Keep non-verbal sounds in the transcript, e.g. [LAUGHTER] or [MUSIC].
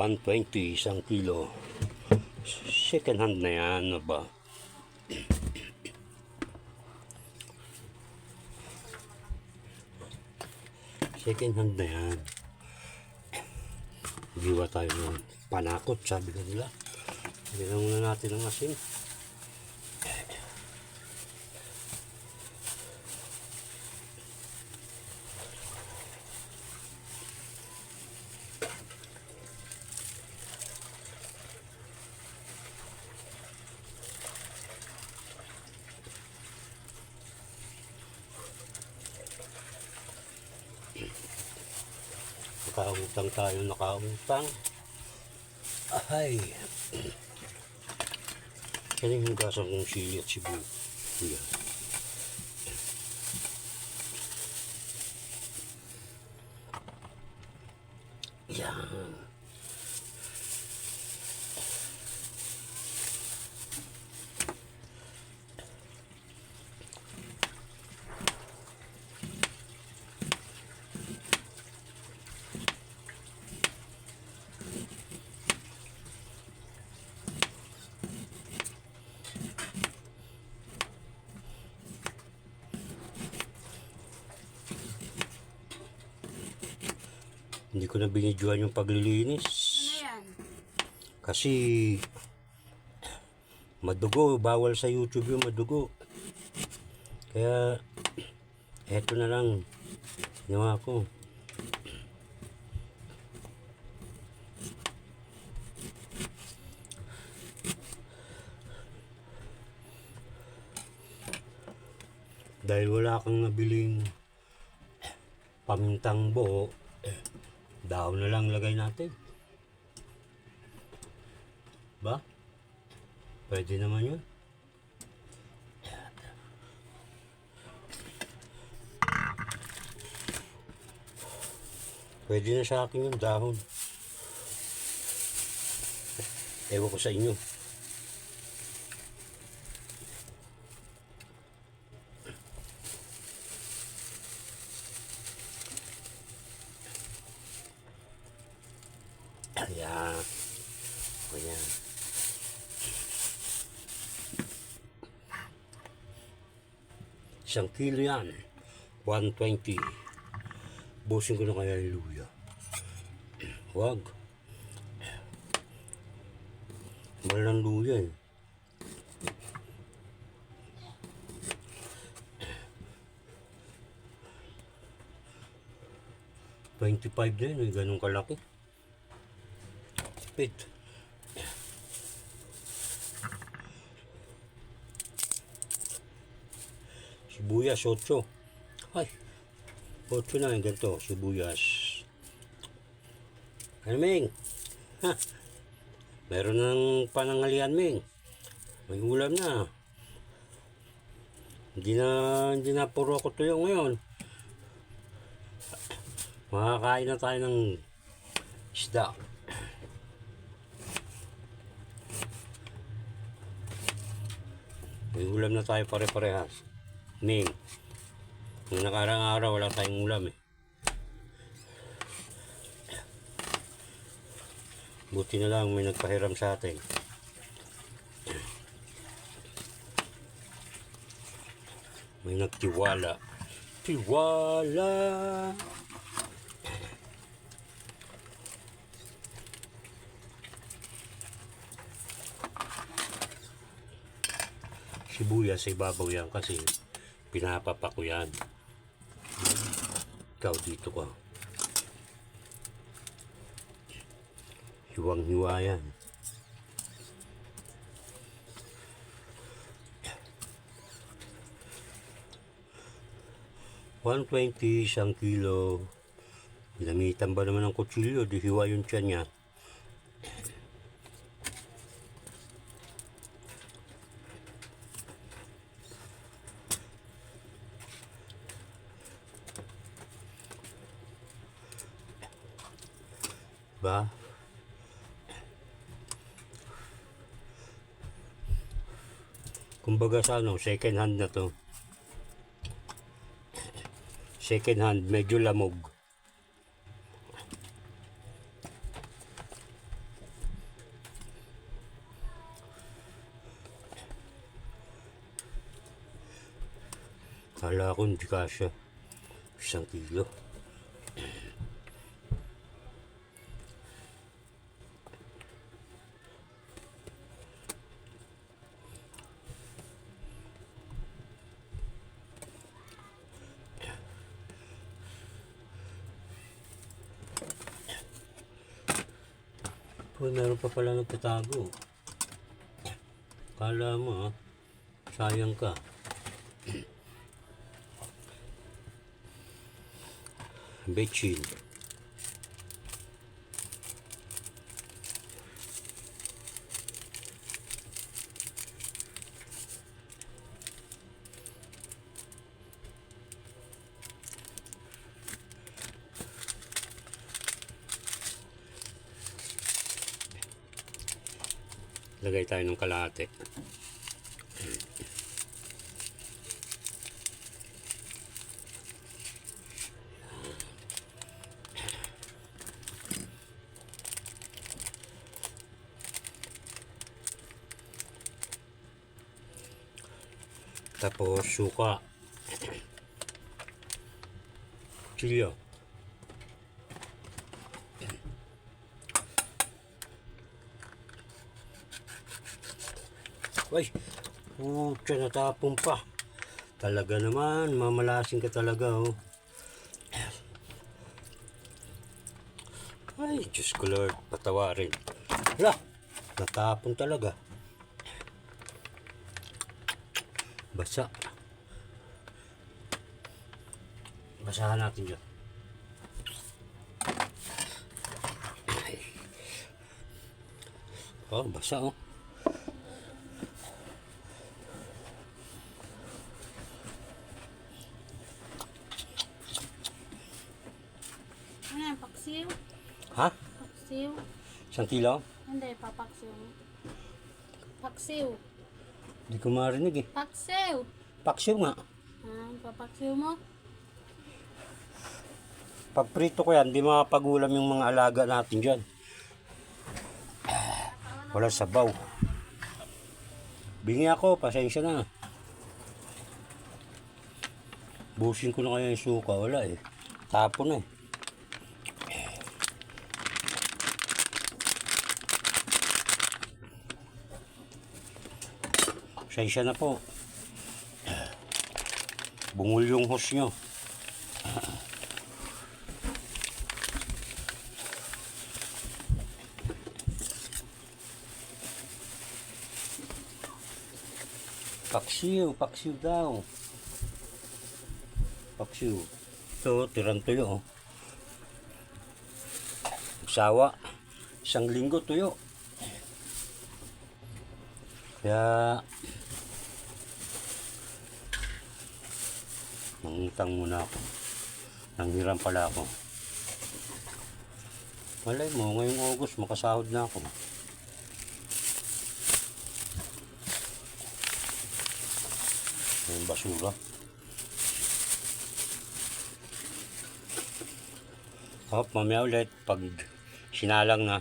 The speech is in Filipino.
120 isang kilo. Second hand na yan, ano ba? Second hand na yan. Giwa tayo ng panakot, sabi ka nila. Bigyan muna natin ng asin. Nakautang tayo, nakautang. Ay. [CLEARS THROAT] Yan yung hugasan kong sili at. Yan. Yan. Hindi ko na binidyoan yung paglilinis. Ano yan? Kasi madugo, bawal sa YouTube yung madugo. Kaya eto na lang ginawa ko. Dahil wala kang nabiling pamintang buo, daw na lang lagay natin. Ba? Pwede naman yun. Pwede na sa akin yung dahon. Ewan ko sa inyo. Isang kilo yan. 120. Busin ko na kaya luya. [CLEARS THROAT] Wag. Mahal ng luya eh. Twenty-five din, eh, ganun kalaki. Wait. Sibuyas, 8. Ay, 8 na yung ganito, sibuyas. Ano, Ming? Ha? Meron ng panangalian, Ming. May ulam na. Hindi na, hindi na puro ako tuyo ngayon. Makakain na tayo ng isda. May ulam na tayo pare-parehas. Ming. Nung nakarang araw, wala tayong ulam eh. Buti na lang may nagpahiram sa atin. May nagtiwala. Tiwala! sibuyas sa ibabaw yan kasi pinapapa ko yan. Ikaw dito ka. Hiwang-hiwa yan. One twenty isang kilo. Ginamitan ba naman ng kutsilyo? Di hiwa yung tiyan niya. ba? Kumbaga sa ano, second hand na to. Second hand, medyo lamog. Kala ko hindi kasya. Isang kilo. Uy, meron pa pala nagtatago. Kala mo ha, sayang ka. Betchin. Lagay tayo ng kalahati. Tapos suka. [CLEARS THROAT] Chilyo. Ay, putya natapon pa. Talaga naman, mamalasin ka talaga oh. Ay, Diyos ko Lord, patawarin. Hala, natapon talaga. Basa. Basahan natin dyan. Oh, basa oh. Ano yan, paksiw? Ha? Paksiw? Isang kilo? Hindi, papaksiw. Paksiw. Hindi ko marinig eh. Paksiw! Paksiw nga. Ah, papaksiw mo? Pag prito ko yan, di makapagulam yung mga alaga natin dyan. Wala sabaw. Bingi ako, pasensya na. Busin ko na kaya yung suka, wala eh. Tapon na Pasensya na po. Bungol yung hose nyo. Paksiw, paksiw daw. Paksiw. Ito, tirang tuyo. oh. Sawa. Isang linggo tuyo. Kaya, mangutang muna ako. Nanghiram pala ako. Malay mo, ngayong August, makasahod na ako. Yung basura. Hop, mamaya ulit pag sinalang na.